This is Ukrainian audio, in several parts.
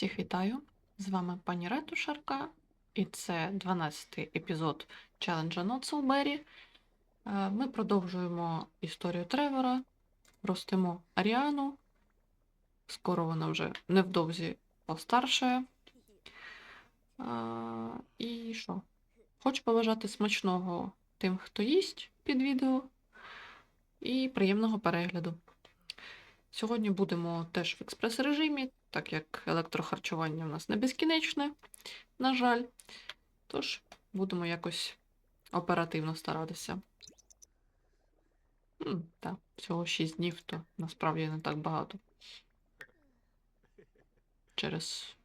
Всіх вітаю! З вами пані Ретушарка, і це 12-й епізод челенджа Berry. Е, Ми продовжуємо історію Тревора, ростимо Аріану. Скоро вона вже невдовзі постаршає. Е, І що? Хочу побажати смачного тим, хто їсть під відео, і приємного перегляду. Сьогодні будемо теж в експрес-режимі, так як електрохарчування у нас не безкінечне, на жаль. Тож будемо якось оперативно старатися. М, Так, всього 6 днів, то насправді не так багато. Через,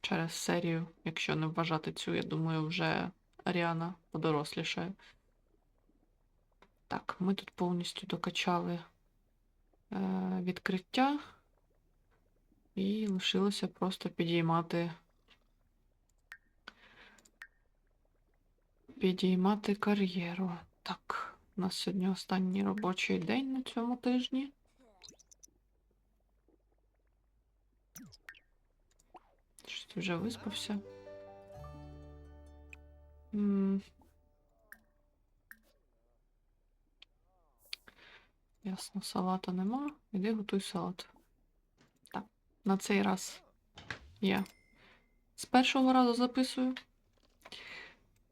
через серію, якщо не вважати цю, я думаю, вже Аріана подорослішає. Так, ми тут повністю докачали відкриття, і лишилося просто підіймати. Підіймати кар'єру. Так, у нас сьогодні останній робочий день на цьому тижні. Щось вже виспався. Ясно, салата нема. Іди готуй салат. Так, на цей раз я з першого разу записую.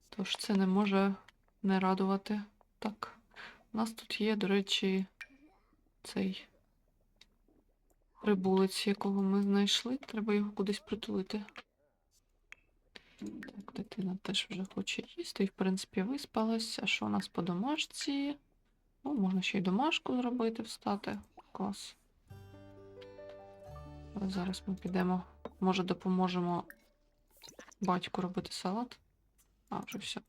Тож це не може не радувати. Так, у нас тут є, до речі, цей прибулець, якого ми знайшли. Треба його кудись притулити. Так, дитина теж вже хоче їсти і, в принципі, виспалась. А що у нас по домашці? Ну, можна ще й домашку зробити, встати. Клас. Але зараз ми підемо. Може, допоможемо батьку робити салат. А, вже все.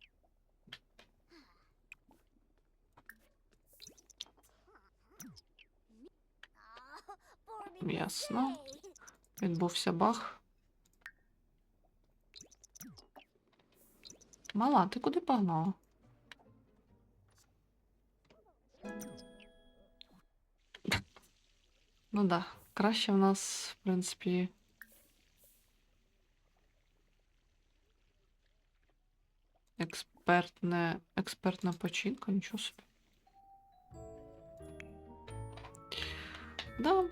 Ясно. Відбувся бах. Мала, ти куди погнала? Ну да, краще в нас, в принципі. Експертне, експертна починка, нічого собі. Да.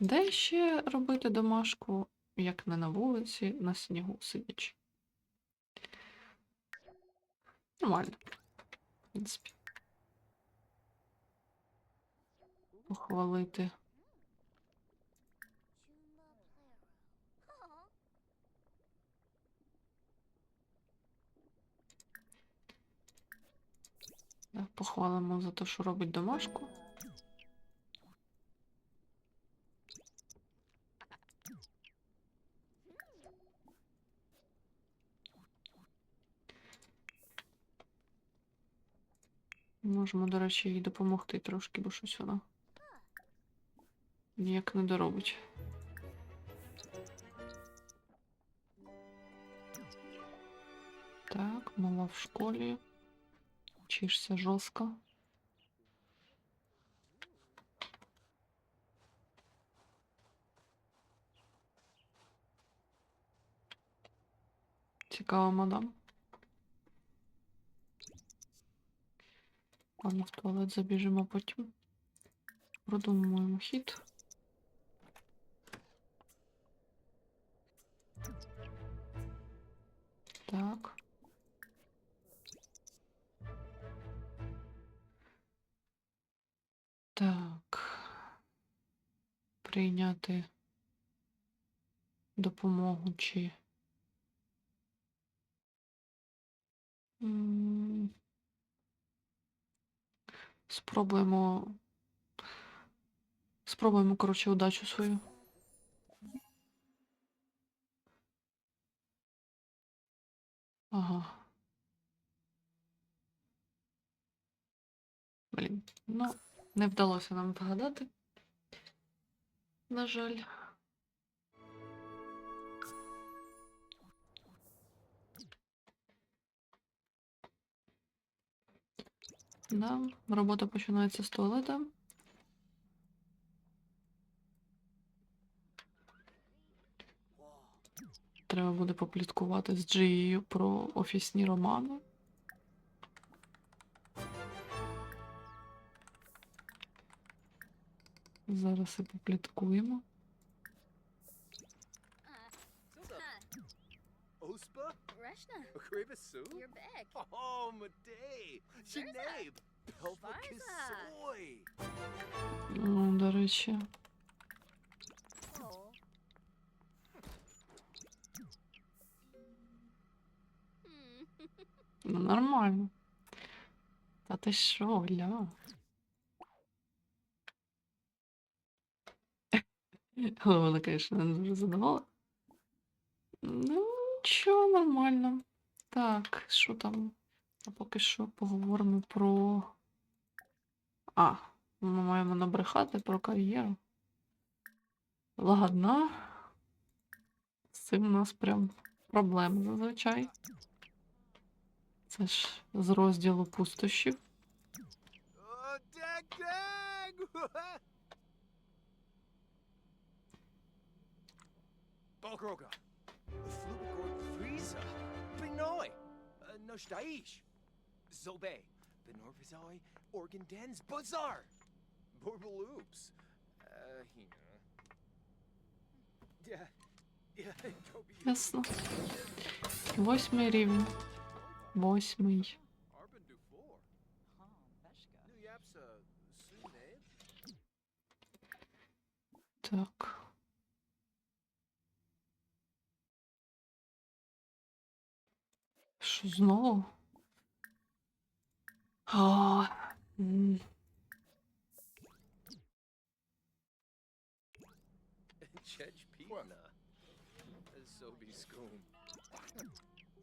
Де ще робити домашку, як не на вулиці, на снігу сидячи? Нормально. В принципі. Похвалити. Похвалимо за те, що робить домашку. Можемо, до речі, їй допомогти трошки, бо щось вона ніяк не доробить. Так, мала в школі. Вчишся жорстко. Цікаво, мадам. Ладно, в туалет забіжимо потім. Продумуємо хід. Так. Прийняти допомогу чи. Спробуємо. Спробуємо, коротше, удачу свою. Ага. Блін, ну, не вдалося нам вгадати. На жаль. Да, робота починається з туалета. треба буде попліткувати з Джією про офісні романи. Зараз і попліткуємо. You're back. Oh, Madej! Sinead! Pelva Schwarza. Kisoy! Ну, до речі, Oh. Hmm. ну нормально. Та ти що, ля? Вона, звісно, не дуже задоволена. Ну, нічого, нормально. Так, що там? А поки що поговоримо про. А, ми маємо набрехати про кар'єру. Ладно. З цим у нас прям проблеми зазвичай. Це ж з розділу пустощів. Balgroga! Flubigor Frieza! Benoi! Nostaish! Zobe! Benorvizoi! Organ Dens! Bazaar! Borbaloops! Uh, you know. Yeah. Yeah, Toby. Ясно. Восьмий рівень. Восьмий. Arben Dufour. Nu yapsa Sune. Так. Що знову? А, м, Chech Pina. Sobi Skoom.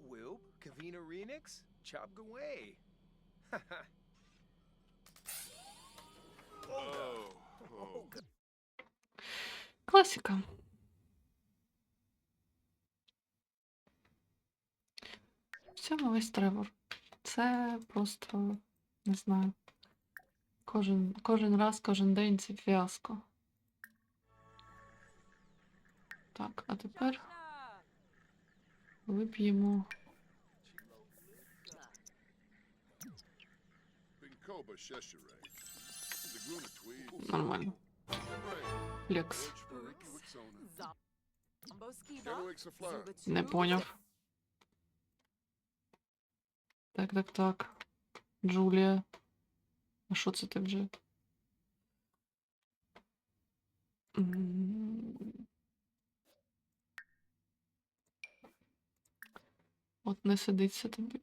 Wilb, Kavina Renix, Chop Gaway. Oh, oh. Класика. Цьому весь Тревор. Це просто не знаю. Кожен, кожен раз, кожен день це фіаско. Так, а тепер вип'ємо. Нормально. Лекс. Не поняв. Так, так, так. Джулія. А що це ти вже? От не сидиться тобі.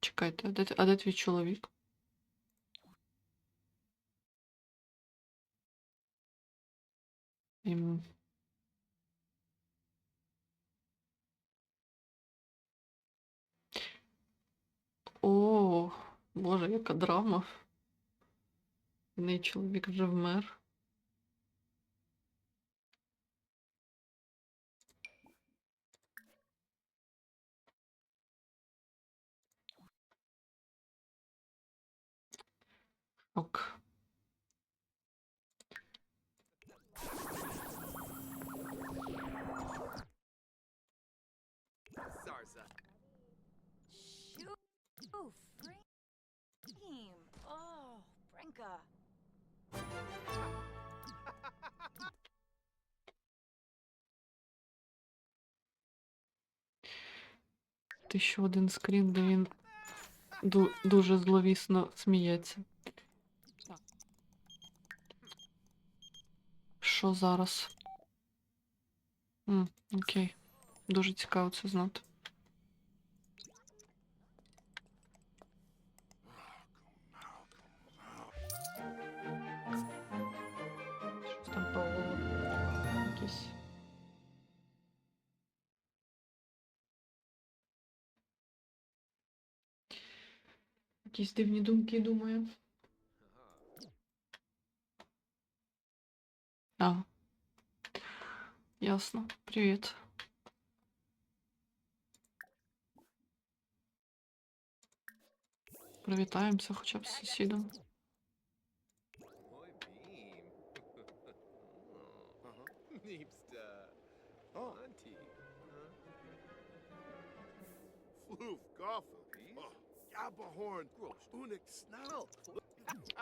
Чекайте, а де, а де твій чоловік? Ім... О, Боже, яка драма. Неї чоловік вже вмер. Ок. Brenka. Ти ще один скрін, де він ду- дуже зловісно сміється. Що зараз? М, окей. Дуже цікаво це знати. Якісь дивні думки, думаю. А. Ясно. Привіт. Привітаємося хоча б з сусідом.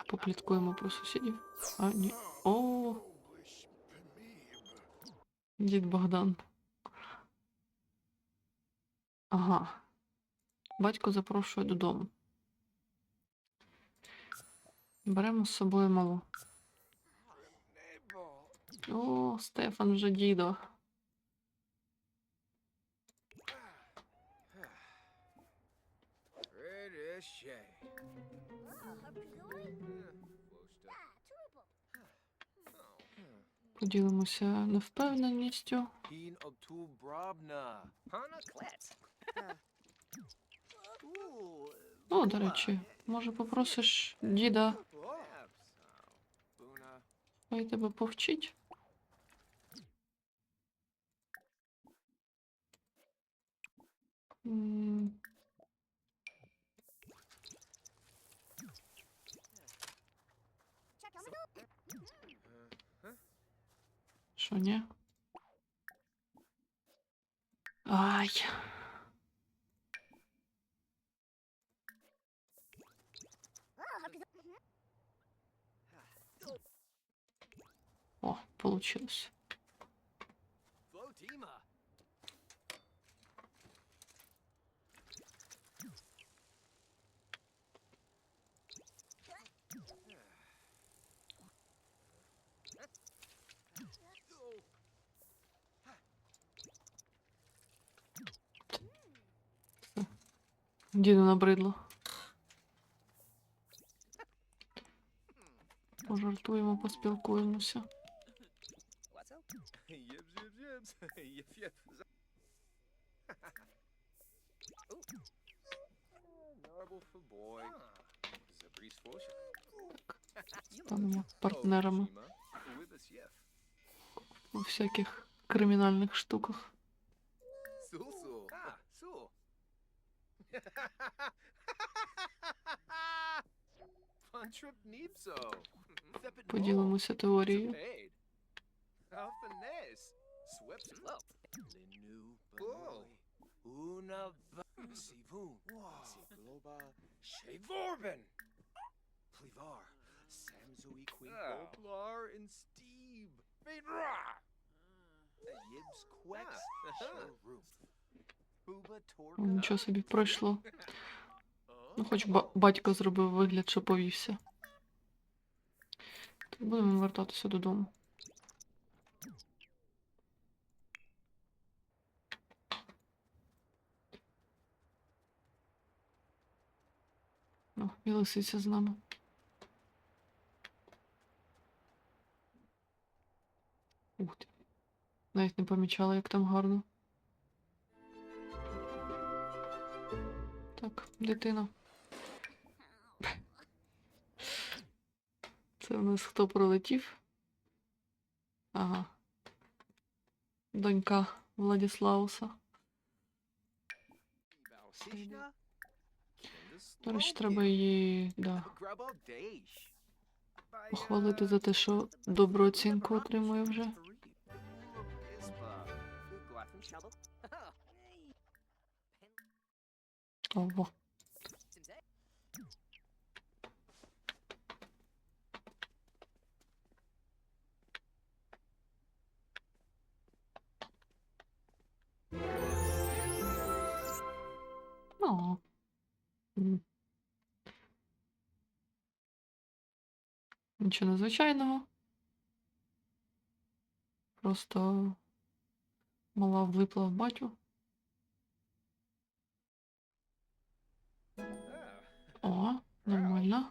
Попліткуємо про сусідів. А, ні. О, дід Богдан. Ага. Батько запрошує додому. Беремо з собою малу. О, Стефан вже дідо. Поділимося невпевненістю. О, до речі, може попросиш діда, хай тебе повчить? Діду набридло. Пожартуємо, поспілкуємося. What's up? Yibs, yibs, yibs. Yip, yip. Ooh. Marble for boy. Zabris Fosha. Станемо партнерами With us, yef. у всяких кримінальних штуках. Sigloba. Shavorben. Plivar. Samzui Queen Boblar and Steve. Vedra. Yibs Quex. Showroom. Нічого собі пройшло. Ну, хоч ба- батько зробив вигляд, що повівся. Так будемо вертатися додому. О, і лисиця з нами. Ух ти. Навіть не помічала, як там гарно. Так, дитина. Це в нас хто пролетів? Ага. Донька Владіслауса. До речі, треба її да, похвалити за те, що добру оцінку отримує вже. Ого. О. М. Нічого незвичайного. Просто мала влипла в батю. Нормально.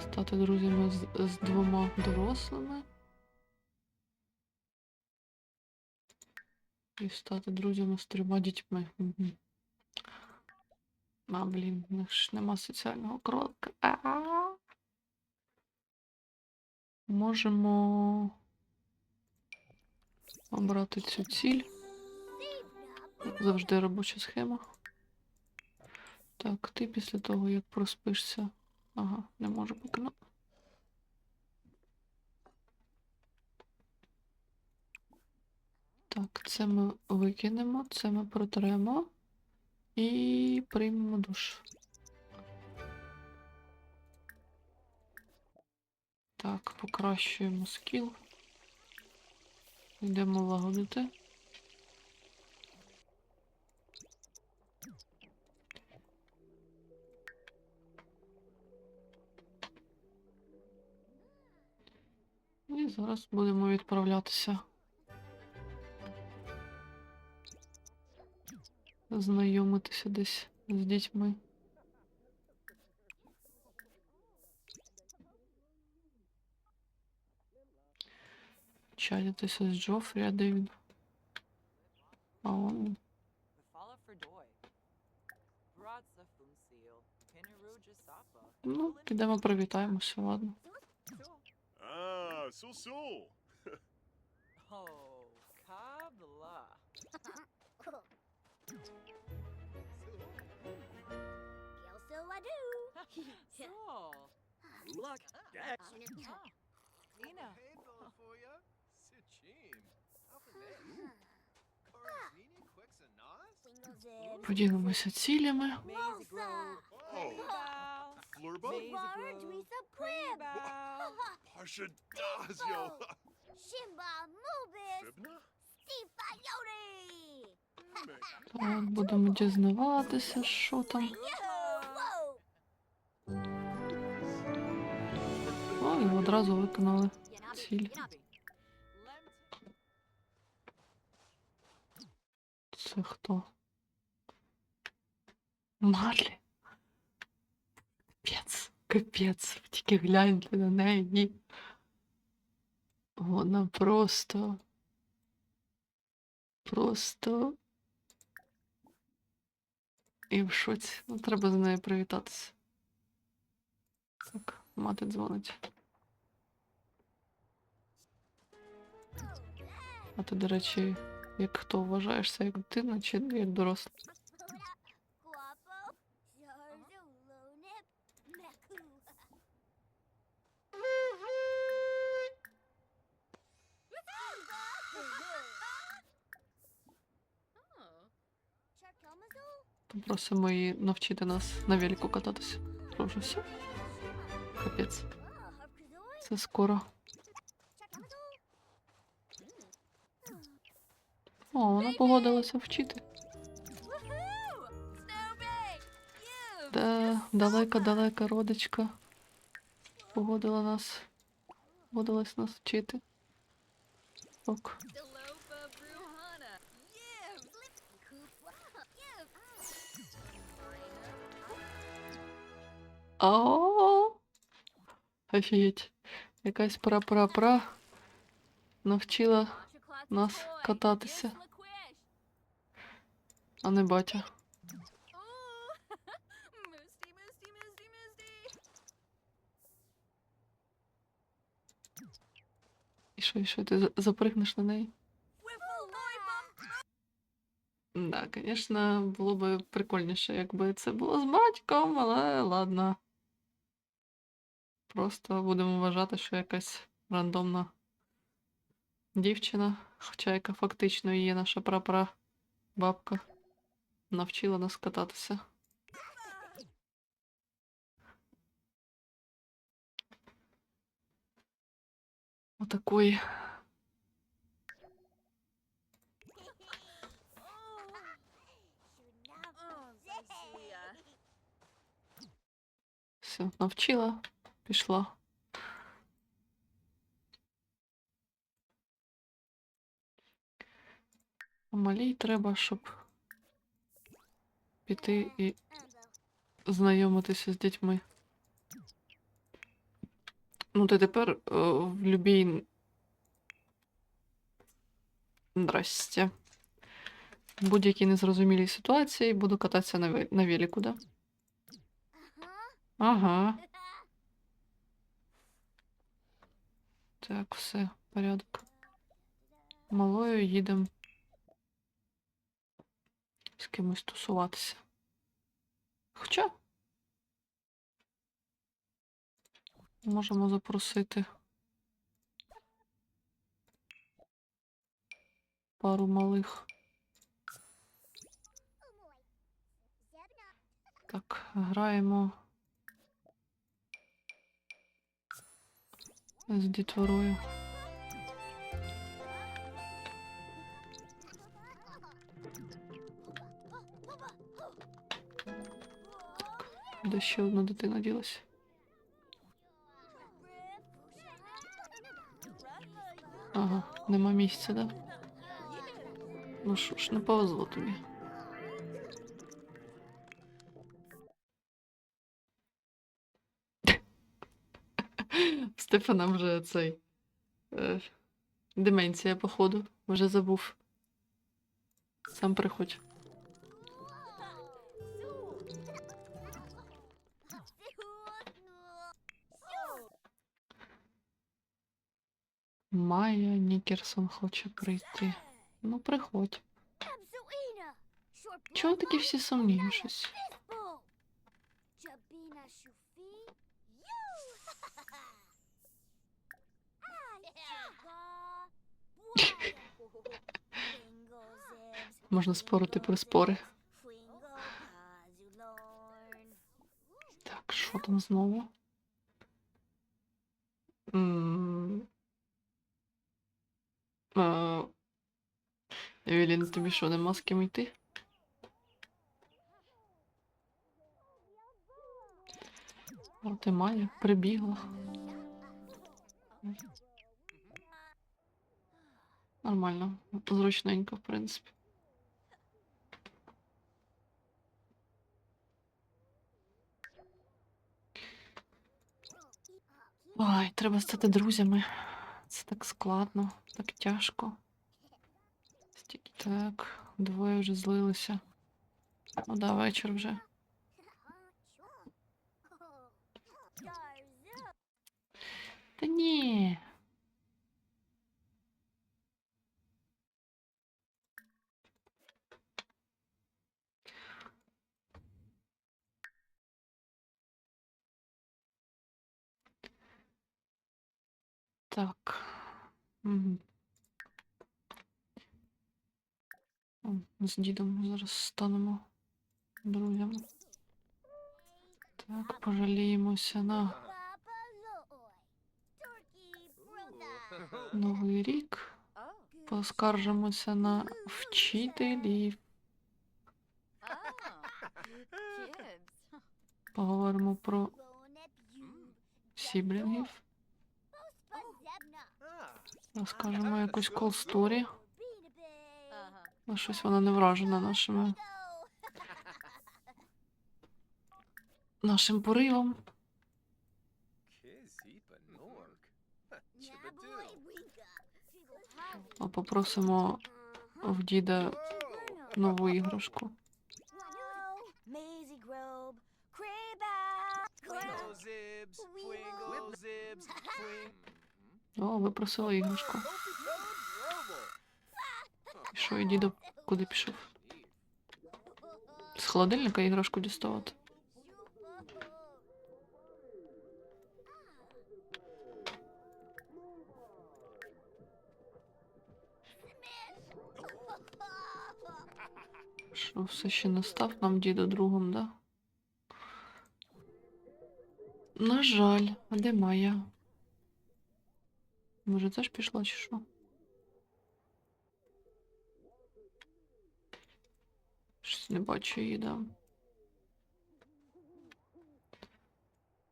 Стати друзями з, з двома дорослими. І стати друзями з трьома дітьми. А, блін, в них ж нема соціального кролика. А-а-а. Можемо обрати цю ціль. Завжди робоча схема. Так, ти після того, як проспишся. Ага, не можу поки. ну. Так, це ми викинемо, це ми протремо. І приймемо душ. Так, покращуємо скіл. Йдемо лагодити. Зараз будемо відправлятися. Знайомитися десь з дітьми. Чатитися з Джофрі, а де він? А он. Ну, підемо привітаємося, ладно. Ah, so so. Oh, Kabla. Kelso I do. So. Look, Dex. Lena. Handle for Quixanos. Поділимося цілями. Flurba? Plib. Bows. Pasha Dazio. Shimba Mubis. Stifa Yodi. Так, будемо дізнаватися, що там. О, і одразу виконали ціль. Це хто? Марлі? Капець. Тільки гляньте на неї. Вона просто. Просто. І в шоці. Ну, треба з нею привітатися. Так, мати дзвонить. А ти, до речі, як хто вважаєшся як дитина чи як доросла? Попросимо її навчити нас на велику кататися. Що вже все? Капець. Це скоро. О, вона погодилася вчити. Woohoo! далека-далека родичка погодила нас. Погодилась нас вчити. Ок. О, Офігеть. Якась пра-пра-пра навчила, Нас кататися. а не батя. І що, і що, ти за- запригнеш на неї? Lollipop. Да, звісно, було б прикольніше, якби це було з батьком, але ладно. Просто будемо вважати, що якась рандомна дівчина, хоча яка фактично є наша прапора бабка, навчила нас кататися. Отакої. Все, навчила, пішла. А малій треба, щоб піти і знайомитися з дітьми. Ну, ти тепер е, в любій. Здрасте. В будь-якій незрозумілій ситуації буду кататися на, ве- на велику, да? Ага. Так, все, порядок. Малою їдемо з кимось тусуватися. Хоча можемо запросити пару малих. Так, граємо з дітворою. Де ще одна дитина ділася? Ага, нема місця, да? Ну що ж, не повезло тобі. Стефана вже цей. Е, деменція, походу, вже забув. Сам приходь. Майя Нікерсон хоче прийти. Ну, приходь. Чого такі всі сумні щось? Можна спорити про спори. Так, що там знову? Евелін, тобі що, нема з ким йти? От Майя прибігла. Нормально, зручненько, в принципі. Ой, треба стати друзями. Це так складно, так тяжко. Стільки так, двоє вже злилися. Ну да, вечір вже. Та ні. Так. Угу. З дідом зараз станемо друзями. Так, пожаліємося на Новий рік. Поскаржимося на вчителів. Поговоримо про сіблінгів. Розкажемо якусь колсторі. Uh-huh. Ну, щось вона не вражена нашими, нашим поривом. А попросимо в діда нову іграшку. О, ви просили іграшку. Що, і дідо куди пішов? З холодильника іграшку діставати. Що, все ще не став нам дідо другом, да? На жаль, а де Майя? Може, теж пішла чи що? Щось не бачу її, да.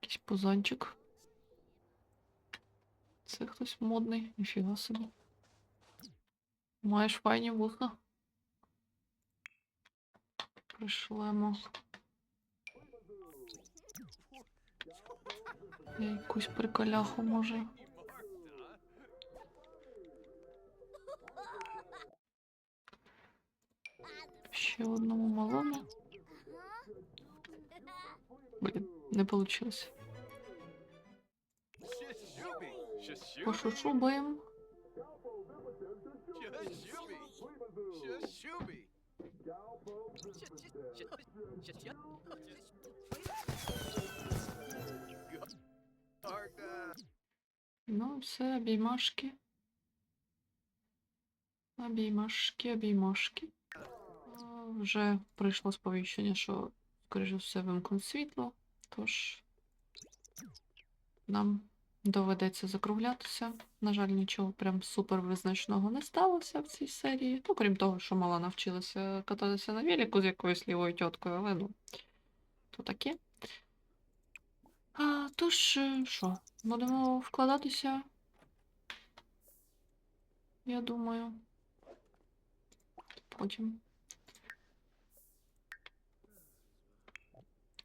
Якийсь пузанчик. Це хтось модний, ніфіга собі. Маєш файні вуха. Пришлемо. Якусь приколяху може. Ще одному малому. Блін, не вийшло. Shishooby. Shishooby. Пошушубаємо. Shishooby. Shishooby. Arda. Ну, все, обіймашки. Обіймашки, обіймашки. Вже прийшло сповіщення, що скоріш за все, вимкнуть світло, тож нам доведеться закруглятися. На жаль, нічого прям супер визначного не сталося в цій серії. Ну, крім того, що мала навчилася кататися на велику з якоюсь лівою тіткою, але ну, то таке. А, тож, е, що, будемо вкладатися? Я думаю. Потім.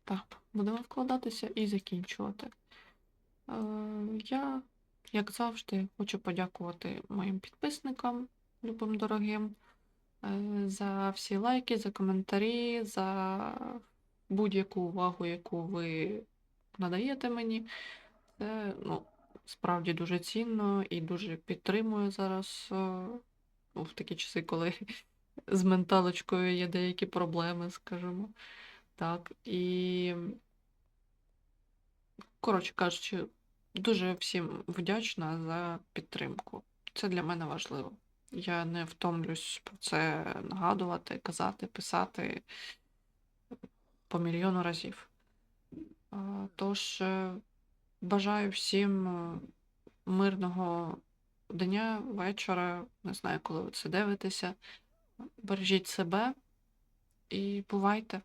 Так, будемо вкладатися і закінчувати. Е, я, як завжди, хочу подякувати моїм підписникам, любим дорогим, е, за всі лайки, за коментарі, за будь-яку увагу, яку ви надаєте мені. Це ну, справді дуже цінно і дуже підтримую зараз е, ну, в такі часи, коли з менталочкою є деякі проблеми, скажімо. Так, і, коротше кажучи, дуже всім вдячна за підтримку. Це для мене важливо. Я не втомлюсь про це нагадувати, казати, писати по мільйону разів. Тож е, бажаю всім е, мирного дня, вечора, не знаю, коли ви це дивитеся. Бережіть себе і бувайте!